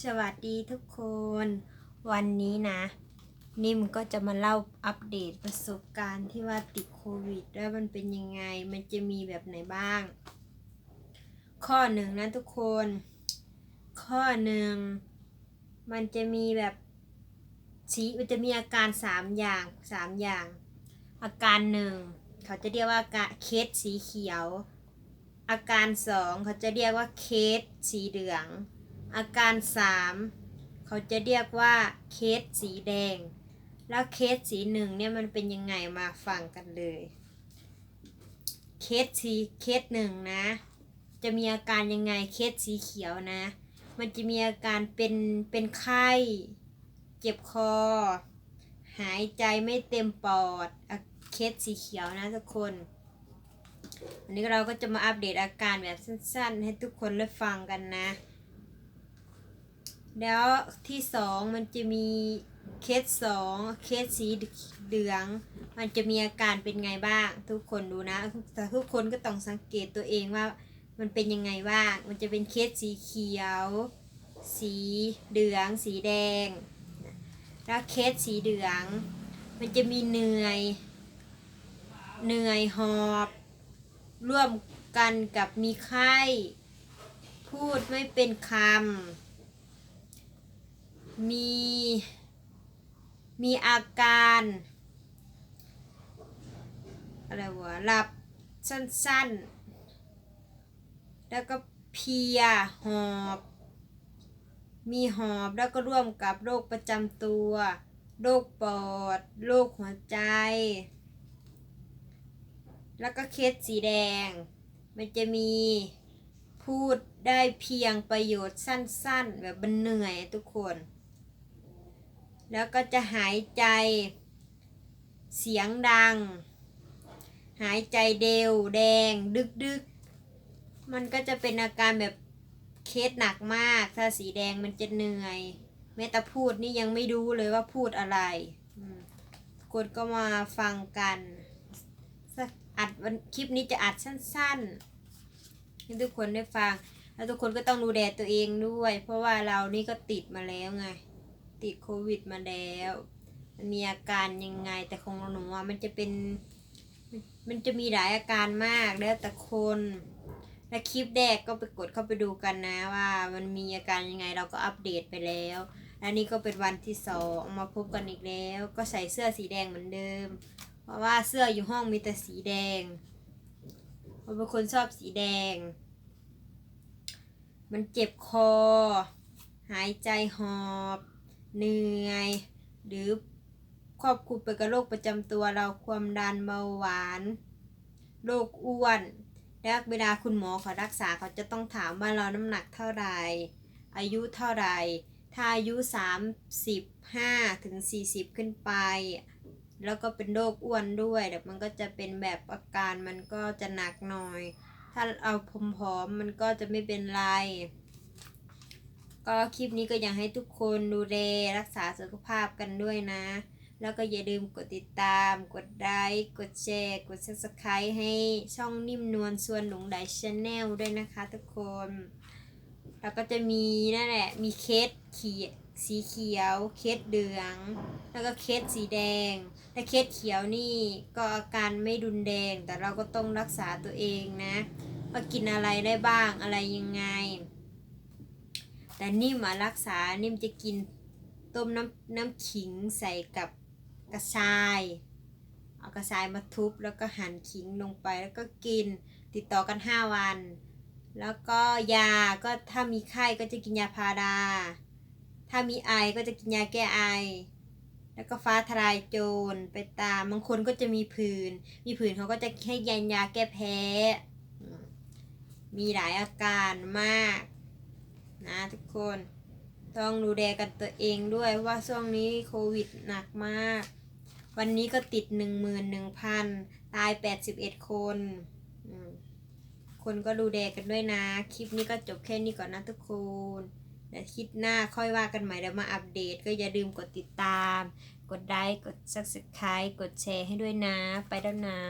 สวัสดีทุกคน วันนี้นะ นิ่มก็จะมาเล่าอัปเดตประสบการณ์ที่ว่าติดโควิดแล้วมันเป็นยังไง มันจะมีแบบไหนบ้าง ข้อหนึ่งนะทุกคน ข้อหนึ่งมันจะมีแบบสีมันจะมีอาการสามอย่างสามอย่าง อาการหนึ่งเขาจะเรียกว่าเคสสีเขียว อาการสองเขาจะเรียกว่าเคสสีเหลือง อาการสามเขาจะเรียกว่าเคสสีแดง แล้วเคสสีหนึ่งเนี่ยมันเป็นยังไงมาฟังกันเลย เคสสีเคสหนึ่งนะ จะมีอาการยังไงเคสสีเขียวนะ มันจะมีอาการเป็นเป็นไข้เจ็บคอ หายใจไม่เต็มปอดอเคสสีเขียวนะทุกคนอันนี้เราก็จะมาอัปเดตอาการแบบสั้นๆ ให้ทุกคนได้ฟังกันนะ แล้วที่สองมันจะมีเคสสองเคสสีเหลือง มันจะมีอาการเป็นไงบ้าง ทุกคนดูนะ แต่ทุกคนก็ต้องสังเกตตัวเองว่า มันเป็นยังไงบ้าง มันจะเป็นเคสสีเขียว สีเหลือง สีแดง แล้วเคสสีเหลือง มันจะมีเหนื่อย เหนื่อยหอบ ร่วมกันกับมีไข้ พูดไม่เป็นคำ มี มีอาการ อะไรวะหลับสั้นๆ แล้วก็เพียหอบ มีหอบแล้วก็ร่วมกับโรคประจำตัว โรคปอด โรคหัวใจ แล้วก็เคสสีแดง มันจะมีพูดได้เพียงประโยชน์สั้นๆ แบบมันเหนื่อยทุกคน แล้วก็จะหายใจเสียงดัง หายใจเดวแดงดึกๆมันก็จะเป็นอาการแบบเคสหนักมาก ถ้าสีแดงมันจะเหนื่อยแม้แต่พูดนี่ยังไม่รู้เลยว่าพูดอะไรกคนก็มาฟังกันอัดวันคลิปนี้จะอัดสั้นๆให้ทุกคนได้ฟัง แล้วทุกคนก็ต้องดูแลตัวเองด้วย เพราะว่าเรานี่ก็ติดมาแล้วไง ติดโควิดมาแล้ว มันมีอาการยังไง แต่ของหนูอะมันจะเป็น มันจะมีหลายอาการมากแล้วแต่คน และคลิปแรกก็ไปกดเข้าไปดูกันนะว่ามันมีอาการยังไงเราก็อัปเดตไปแล้วและนี่ก็เป็นวันที่สองมาพบกันอีกแล้ว ก็ใส่เสื้อสีแดงเหมือนเดิม เพราะว่าเสื้ออยู่ห้องมีแต่สีแดงเพราะเป็นคนชอบสีแดง มันเจ็บคอ หายใจหอบ เหนื่อย หรือครอบคลุมไปกับโรคประจำตัวเราความดันเบาหวานโรคอ้วนแล้วเวลาคุณหมอเขารักษาเขาจะต้องถามว่าเราน้ำหนักเท่าไหร่อายุเท่าไหร่ถ้าอายุ 35ถึง40 ขึ้นไป แล้วก็เป็นโรคอ้วนด้วยเดี๋ยวมันก็จะเป็นแบบอาการมันก็จะหนักหน่อย ถ้าเอาผอมๆมันก็จะไม่เป็นไร ก็คลิปนี้ก็อยากให้ทุกคนดูแลรักษาสุขภาพกันด้วยนะ แล้วก็อย่าลืมกดติดตาม กดไลค์กดแชร์ กด subscribe ให้ช่องนิ่มนวลส่วนหลงไดชาแนลด้วยนะคะทุกคน แล้วก็จะมีนั่นแหละ มีเคสเขียสีเขียว เคสเหลือง แล้วก็เคสสีแดงแต่เคสเขียวนี่ก็อาการไม่รุนแรงแต่เราก็ต้องรักษาตัวเองนะว่ากินอะไรได้บ้างอะไรยังไง แต่นิ่มมารักษานิ่มจะกินต้มน้ำน้ำขิงใส่กับกระชาย เอากระชายมาทุบแล้วก็หั่นขิงลงไปแล้วก็กินติดต่อกัน 5 วัน แล้วก็ยาก็ถ้ามีไข้ก็จะกินยาพารา ถ้ามีไอก็จะกินยาแก้ไอ แล้วก็ฟ้าทลายโจรไปตามบางคนก็จะมีผื่นมีผื่นเขาก็จะให้ยายาแก้แพ้ มีหลายอาการมาก นะทุกคน ต้องดูแลกันตัวเองด้วยเพราะว่าช่วงนี้โควิดหนักมาก วันนี้ก็ติดหนึ่งหมื่นหนึ่งพันตายแปดสิบเอ็ดคนคนก็ดูแลกันด้วยนะ คลิปนี้ก็จบแค่นี้ก่อนนะทุกคนเดี๋ยวคลิปหน้าค่อยว่ากันใหม่เดี๋ยวมาอัปเดต ก็อย่าลืมกดติดตาม กดไลค์กด subscribe กดแชร์ให้ด้วยนะ ไปแล้วนะ